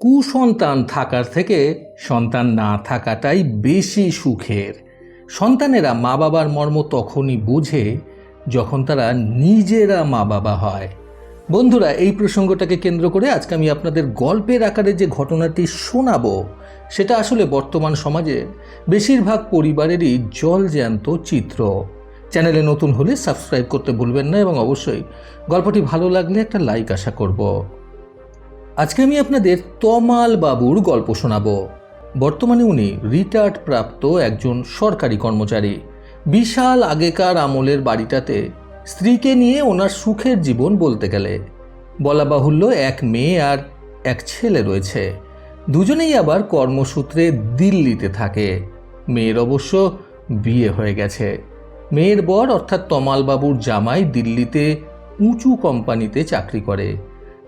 কুসন্তান থাকার থেকে সন্তান না থাকাটাই বেশি সুখের। সন্তানেরা মা বাবার মর্ম তখনই বোঝে যখন তারা নিজেরা মা বাবা হয়। বন্ধুরা, এই প্রসঙ্গটাকে কেন্দ্র করে আজকে আমি আপনাদের গল্পের আকারে যে ঘটনাটি শোনাবো, সেটা আসলে বর্তমান সমাজে বেশিরভাগ পরিবারেরই জলজ্যান্ত চিত্র। চ্যানেলে নতুন হলে সাবস্ক্রাইব করতে ভুলবেন না এবং অবশ্যই গল্পটি ভালো লাগলে একটা লাইক আশা করব। আজকে আমি আপনাদের তমাল বাবুর গল্প শোনাবো। বর্তমানে উনি রিটায়ার্ড প্রাপ্ত একজন সরকারি কর্মচারী। বিশাল আগেকার আমলের বাড়িটাতে স্ত্রীকে নিয়ে ওনার সুখের জীবন বলতে গেলে। বলা বাহুল্য, এক মেয়ে আর এক ছেলে রয়েছে। দুজনেই আবার কর্মসূত্রে দিল্লিতে থাকে। মেয়ের অবশ্য বিয়ে হয়ে গেছে। মেয়ের বর অর্থাৎ তমালবাবুর জামাই দিল্লিতে উঁচু কোম্পানিতে চাকরি করে।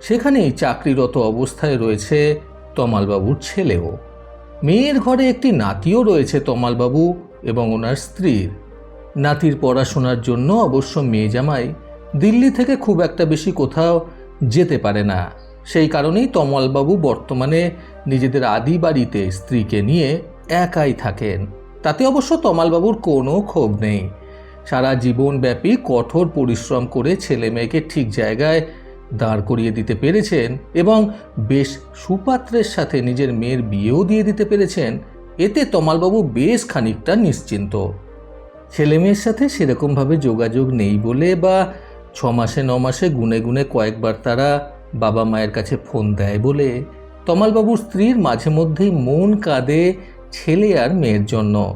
সেখানেই চাকরিরত অবস্থায় রয়েছে তমালবাবুর ছেলেও। মেয়ের ঘরে একটি নাতিও রয়েছে তমালবাবু এবং ওনার স্ত্রীর। নাতির পড়াশোনার জন্য অবশ্য মেয়ে জামাই দিল্লি থেকে খুব একটা বেশি কোথাও যেতে পারে না। সেই কারণেই তমালবাবু বর্তমানে নিজেদের আদি বাড়িতে স্ত্রীকে নিয়ে একাই থাকেন। তাতে অবশ্য তমালবাবুর কোনো ক্ষোভ নেই। সারা জীবনব্যাপী কঠোর পরিশ্রম করে ছেলে মেয়েকে ঠিক জায়গায় দাঁড় করিয়ে দিতে পেরেছেন এবং বেশ সুপাত্রের সাথে নিজের মেয়ের বিয়েও দিয়ে দিতে পেরেছেন, এতে তমালবাবু বেশ খানিকটা নিশ্চিন্ত। ছেলে মেয়ের সাথে সেরকমভাবে যোগাযোগ নেই বলে বা ছ মাসে ন মাসে গুনে গুনে কয়েকবার তারা বাবা মায়ের কাছে ফোন দেয় বলে তমালবাবুর স্ত্রীর মাঝে মধ্যেই মন কাঁদে ছেলে আর মেয়ের জন্য।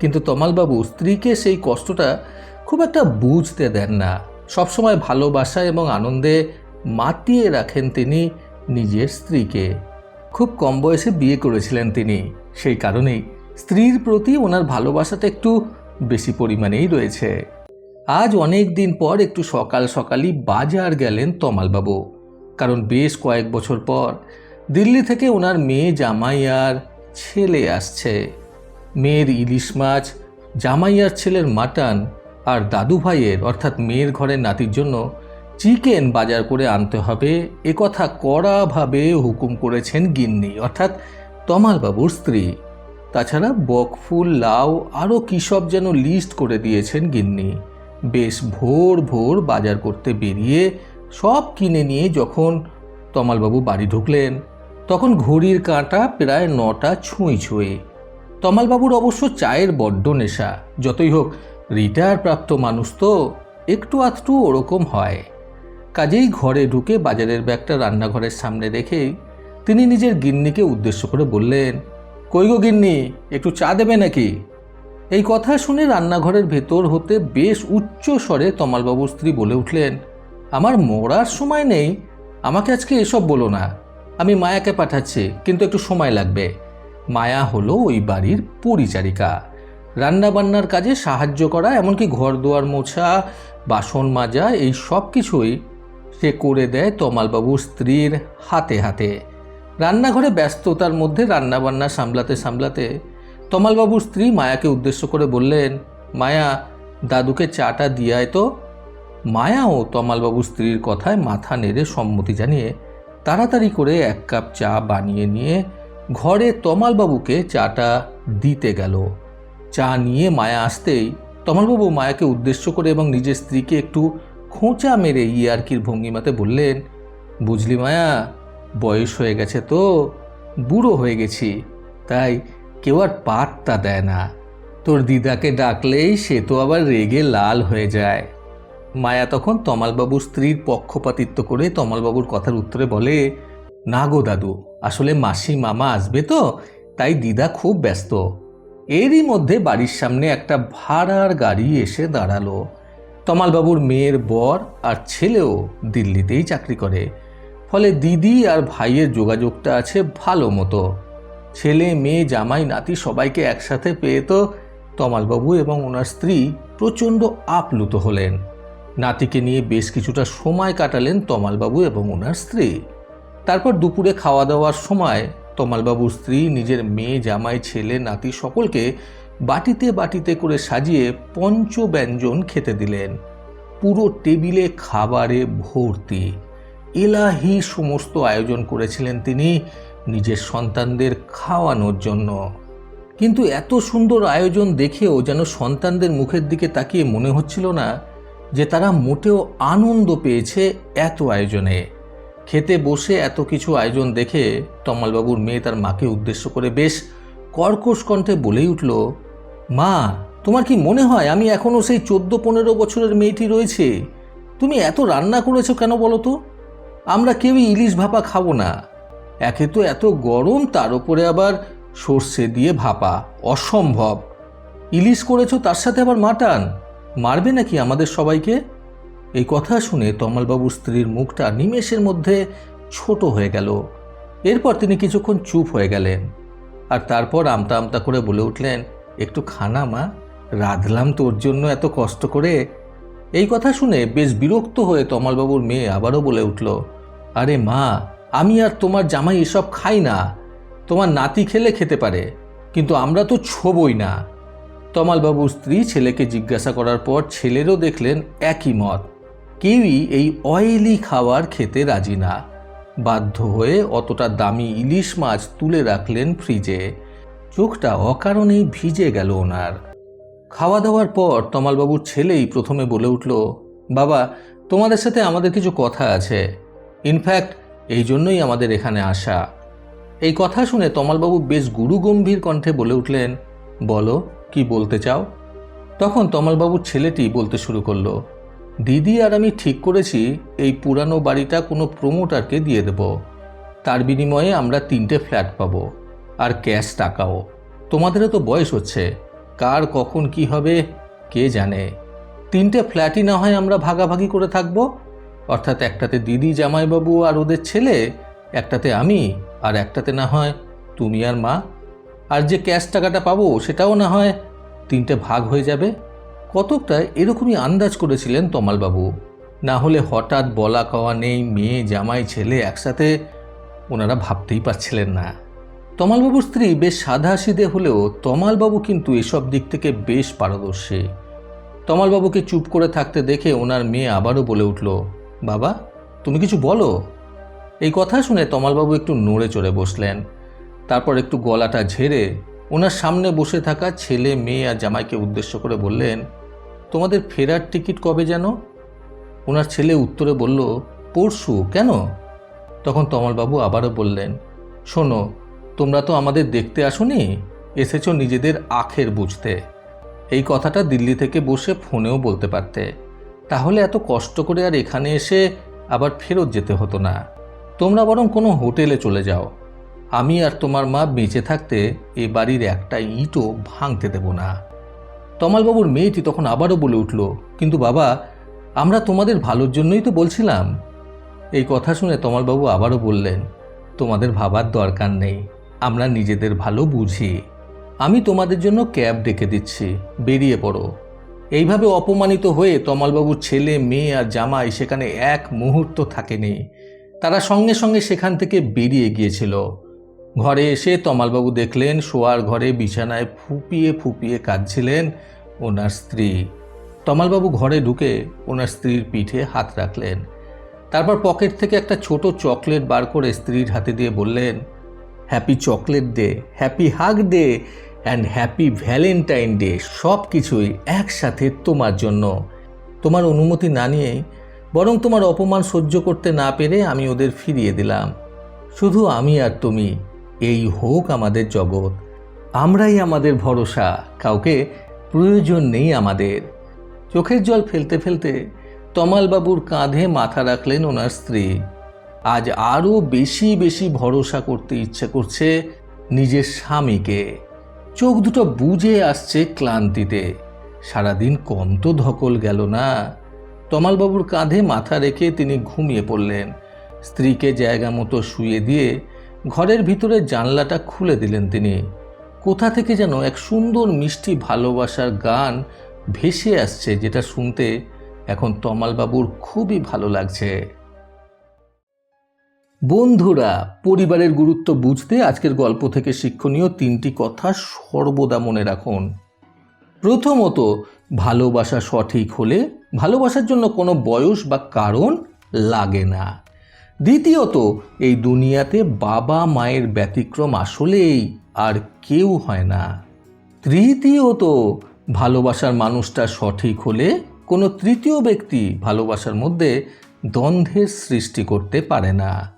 কিন্তু তমালবাবু স্ত্রীকে সেই কষ্টটা খুব একটা বুঝতে দেন না। সবসময় ভালোবাসা এবং আনন্দে মাতিয়ে রাখেন তিনি নিজের স্ত্রীকে। খুব কম বয়সে বিয়ে করেছিলেন তিনি। সেই কারণেই স্ত্রীর প্রতি ওনার ভালোবাসাটা একটু বেশি পরিমাণেই রয়েছে। আজ অনেক দিন পর একটু সকাল সকালই বাজার গেলেন তমালবাবু। কারণ বেশ কয়েক বছর পর দিল্লি থেকে ওনার মেয়ে জামাই আর ছেলে আসছে। মেয়ের ইলিশ মাছ, জামাইয়ার ছেলের মাটন আর দাদু ভাইয়ের অর্থাৎ মেয়ের ঘরের নাতির জন্য চিকেন বাজার করে আনতে হবে। একথা কড়াভাবে হুকুম করেছেন গিন্নি, অর্থাৎ তমালবাবুর স্ত্রী। তাছাড়া বকফুল লাউ, আরও কী সব যেন লিস্ট করে দিয়েছেন গিন্নি। বেশ ভোর ভোর বাজার করতে বেরিয়ে সব কিনে নিয়ে যখন তমালবাবু বাড়ি ঢুকলেন, তখন ঘড়ির কাঁটা প্রায় নটা ছুঁই ছুঁয়ে তমালবাবুর অবশ্য চায়ের বড্ড নেশা। যতই হোক রিটায়ার প্রাপ্ত মানুষ তো একটু আধটু ওরকম হয়। কাজেই ঘরে ঢুকে বাজারের ব্যাগটা রান্নাঘরের সামনে রেখেই তিনি নিজের গিন্নিকে উদ্দেশ্য করে বললেন, কই গো গিন্নি, একটু চা দেবে নাকি? এই কথা শুনে রান্নাঘরের ভেতর হতে বেশ উচ্চ স্বরে তমালবাবুর স্ত্রী বলে উঠলেন, আমার মরার সময় নেই, আমাকে আজকে এসব বলো না। আমি মায়াকে পাঠাচ্ছি, কিন্তু একটু সময় লাগবে। মায়া হলো ওই বাড়ির পরিচারিকা। রান্নাবান্নার কাজে সাহায্য করা, এমনকি ঘর দুয়ার মোছা, বাসন মাজা, এই সব কিছুই সে করে দেয় তমালবাবুর স্ত্রীর হাতে হাতে। রান্নাঘরে ব্যস্ততার মধ্যে রান্নাবান্না সামলাতে সামলাতে তমালবাবুর স্ত্রী মায়াকে উদ্দেশ্য করে বললেন, মায়া, দাদুকে চাটা দিয়ায় তো? মায়াও তমালবাবুর স্ত্রীর কথায় মাথা নেড়ে সম্মতি জানিয়ে তাড়াতাড়ি করে এক কাপ চা বানিয়ে নিয়ে ঘরে তমালবাবুকে চাটা দিতে গেল। চা নিয়ে মায়া আসতেই তমালবাবু মায়াকে উদ্দেশ্য করে এবং নিজের স্ত্রীকে একটু খোঁচা মেরে ইয়ার্কির ভঙ্গিমাতে বললেন, বুঝলি মায়া, বয়স হয়ে গেছে তো, বুড়ো হয়ে গেছি, তাই কেউ আর পাত্তা দেয় না। তোর দিদাকে ডাকলেই সে তো আবার রেগে লাল হয়ে যায়। মায়া তখন তমালবাবুর স্ত্রীর পক্ষপাতিত্ব করে তমালবাবুর কথার উত্তরে বলে, না গো দাদু, আসলে মাসি মামা আসবে তো, তাই দিদা খুব ব্যস্ত। এরই মধ্যে বাড়ির সামনে একটা ভাড়ার গাড়ি এসে দাঁড়াল। তমালবাবুর মেয়ের বর আর ছেলেও দিল্লিতেই চাকরি করে। ফলে দিদি আর ভাইয়ের যোগাযোগটা আছে ভালো মতো। ছেলে, মেয়ে, জামাই, নাতি সবাইকে একসাথে পেয়ে তো তমালবাবু এবং ওনার স্ত্রী প্রচণ্ড আপ্লুত হলেন। নাতিকে নিয়ে বেশ কিছুটা সময় কাটালেন তমালবাবু এবং ওনার স্ত্রী। তারপর দুপুরে খাওয়া দাওয়ার সময় তমালবাবুর স্ত্রী, নিজের মেয়ে, জামাই, ছেলে, নাতি সকলকে বাটিতে বাটিতে করে সাজিয়ে পঞ্চব্যঞ্জন খেতে দিলেন। পুরো টেবিলে খাবারে ভর্তি। এলাহি সমস্ত আয়োজন করেছিলেন তিনি নিজের সন্তানদের খাওয়ানোর জন্য। কিন্তু এত সুন্দর আয়োজন দেখেও যেন সন্তানদের মুখের দিকে তাকিয়ে মনে হচ্ছিল না যে তারা মোটেও আনন্দ পেয়েছে এত আয়োজনে। খেতে বসে এত কিছু আয়োজন দেখে তমালবাবুর মেয়ে তার মাকে উদ্দেশ্য করে বেশ কর্কশ কণ্ঠে বলেই উঠল মা, তোমার কি মনে হয় আমি এখনও সেই চোদ্দ পনেরো বছরের মেয়েটি রয়েছে? তুমি এত রান্না করেছ কেন বলো তো? আমরা কেউই ইলিশ ভাপা খাব না। একে তো এত গরম, তার উপরে আবার সর্ষে দিয়ে ভাপা। অসম্ভব। ইলিশ করেছ তার সাথে আবার মাটান? মারবে নাকি আমাদের সবাইকে? এই কথা শুনে তমালবাবুর স্ত্রীর মুখটা নিমেষের মধ্যে ছোট হয়ে গেল। এরপর তিনি কিছুক্ষণ চুপ হয়ে গেলেন। আর তারপর আমতা আমতা করে বলে উঠলেন একটু খানা, মা। রাঁধলাম তোর জন্য এত কষ্ট করে। এই কথা শুনে বেশ বিরক্ত হয়ে তমালবাবুর মেয়ে আবারও বলে উঠল, আরে মা, আমি আর তোমার জামাই এসব খাই না। তোমার নাতি খেলে খেতে পারে, কিন্তু আমরা তো ছোবই না। তমালবাবুর স্ত্রী ছেলেকে জিজ্ঞাসা করার পর ছেলেরও দেখলেন একই মত। কেউই এই অয়েলি খাবার খেতে রাজি না। বাধ্য হয়ে অতটা দামি ইলিশ মাছ তুলে রাখলেন ফ্রিজে। চোখটা অকারণেই ভিজে গেল ওনার। খাওয়া দাওয়ার পর তমালবাবুর ছেলেই প্রথমে বলে উঠল, বাবা, তোমাদের সাথে আমাদের কিছু কথা আছে। ইনফ্যাক্ট, এই জন্যই আমাদের এখানে আসা। এই কথা শুনে তমালবাবু বেশ গুরুগম্ভীর কণ্ঠে বলে উঠলেন, বলো, কি বলতে চাও? তখন তমালবাবুর ছেলেটি বলতে শুরু করল, দিদি আর আমি ঠিক করেছি, এই পুরানো বাড়িটা কোনো প্রমোটারকে দিয়ে দেব। তার বিনিময়ে আমরা তিনটে ফ্ল্যাট পাবো। আর ক্যাশ টাকাও তোমাদেরও তো বয়স হচ্ছে। কার কখন কি হবে, কে জানে? তিনটে ফ্ল্যাটই না হয় আমরা ভাগাভাগি করে থাকব? অর্থাৎ একটাতে দিদি, জামাইবাবু আর ওদের ছেলে, একটাতে আমি, আর একটাতে না হয় তুমি আর মা। আর যে ক্যাশ টাকাটা পাবো সেটাও না হয় তিনটে ভাগ হয়ে যাবে। কতকটা এরকমই আন্দাজ করেছিলেন তমালবাবু। না হলে হঠাৎ বলা কওয়া নেই, মেয়ে, জামাই, ছেলে একসাথে, ওনারা ভাবতেই পারছিলেন না। তমালবাবুর স্ত্রী বেশ সাধাসিদে হলেও তমালবাবু কিন্তু এসব দিক থেকে বেশ পারদর্শী। তমালবাবুকে চুপ করে থাকতে দেখে ওনার মেয়ে আবারও বলে উঠল, বাবা, তুমি কিছু বলো? এই কথা শুনে তমালবাবু একটু নড়ে চড়ে বসলেন। তারপর একটু গলাটা ঝেড়ে ওনার সামনে বসে থাকা ছেলে, মেয়ে আর জামাইকে উদ্দেশ্য করে বললেন, তোমাদের ফেরার টিকিট কবে যেন? ওনার ছেলে উত্তরে বলল, পরশু, কেন? তখন তমালবাবু আবারও বললেন, শোনো তোমরা তো আমাদের দেখতে আসোনি? এসেছ নিজেদের আখের বুঝতে। এই কথাটা দিল্লি থেকে বসে ফোনেও বলতে পারতে। তাহলে এত কষ্ট করে আর এখানে এসে আবার ফেরত যেতে হতো না। তোমরা বরং কোনো হোটেলে চলে যাও। আমি আর তোমার মা বেঁচে থাকতে এ বাড়ির একটা ইটও ভাঙতে দেব না। তমালবাবুর মেয়েটি তখন আবারও বলে উঠল, কিন্তু বাবা, আমরা তোমাদের ভালোর জন্যই তো বলছিলাম। এই কথা শুনে তমালবাবু আবারও বললেন, তোমাদের ভাবার দরকার নেই। আমরা নিজেদের ভালো বুঝি। আমি তোমাদের জন্য ক্যাব ডেকে দিচ্ছি। বেরিয়ে পড়ো। এইভাবে অপমানিত হয়ে তমালবাবুর ছেলে, মেয়ে আর জামাই সেখানে এক মুহূর্ত থাকেনি। তারা সঙ্গে সঙ্গে সেখান থেকে বেরিয়ে গিয়েছিল। ঘরে এসে তমালবাবু দেখলেন, শোয়ার ঘরে বিছানায় ফুপিয়ে ফুপিয়ে কাঁদছিলেন ওনার স্ত্রী। তমালবাবু ঘরে ঢুকে ওনার স্ত্রীর পিঠে হাত রাখলেন। তারপর পকেট থেকে একটা ছোট চকলেট বার করে স্ত্রীর হাতে দিয়ে বললেন happy chocolate day happy hug day and happy Valentine day সব কিছুই একসাথে তোমার জন্য। তোমার অনুমতি না নিয়েই বরং তোমার অপমান সহ্য করতে না পেরে আমি ওদের ফিরিয়ে দিলাম। শুধু আমি আর তুমি, এই হোক আমাদের জগৎ। আমরাই আমাদের ভরসা, কাউকে প্রয়োজন নেই আমাদের। চোখের জল ফেলতে ফেলতে তমালবাবুর কাঁধে মাথা রাখলেন ওনার স্ত্রী। আজ আরও বেশি বেশি ভরসা করতে ইচ্ছে করছে নিজের স্বামীকে। চোখ দুটো বুঝে আসছে ক্লান্তিতে। সারাদিন কম তো ধকল গেল না। তমালবাবুর কাঁধে মাথা রেখে তিনি ঘুমিয়ে পড়লেন। স্ত্রীকে জায়গা মতো শুয়ে দিয়ে ঘরের ভিতরে জানলাটা খুলে দিলেন তিনি। কোথা থেকে যেন এক সুন্দর মিষ্টি ভালোবাসার গান ভেসে আসছে যেটা শুনতে এখন তমালবাবুর খুবই ভালো লাগছে। বন্ধুরা, পরিবারের গুরুত্ব বুঝতে আজকের গল্প থেকে শিক্ষণীয় তিনটি কথা সর্বদা মনে রাখুন। প্রথমত, ভালোবাসা সঠিক হলে ভালোবাসার জন্য কোনো বয়স বা কারণ লাগে না। দ্বিতীয়ত, এই দুনিয়াতে বাবা মায়ের ব্যতিক্রম আসলেই আর কেউ হয় না। তৃতীয়ত, ভালোবাসার মানুষটা সঠিক হলে কোনো তৃতীয় ব্যক্তি ভালোবাসার মধ্যে দ্বন্দ্বের সৃষ্টি করতে পারে না।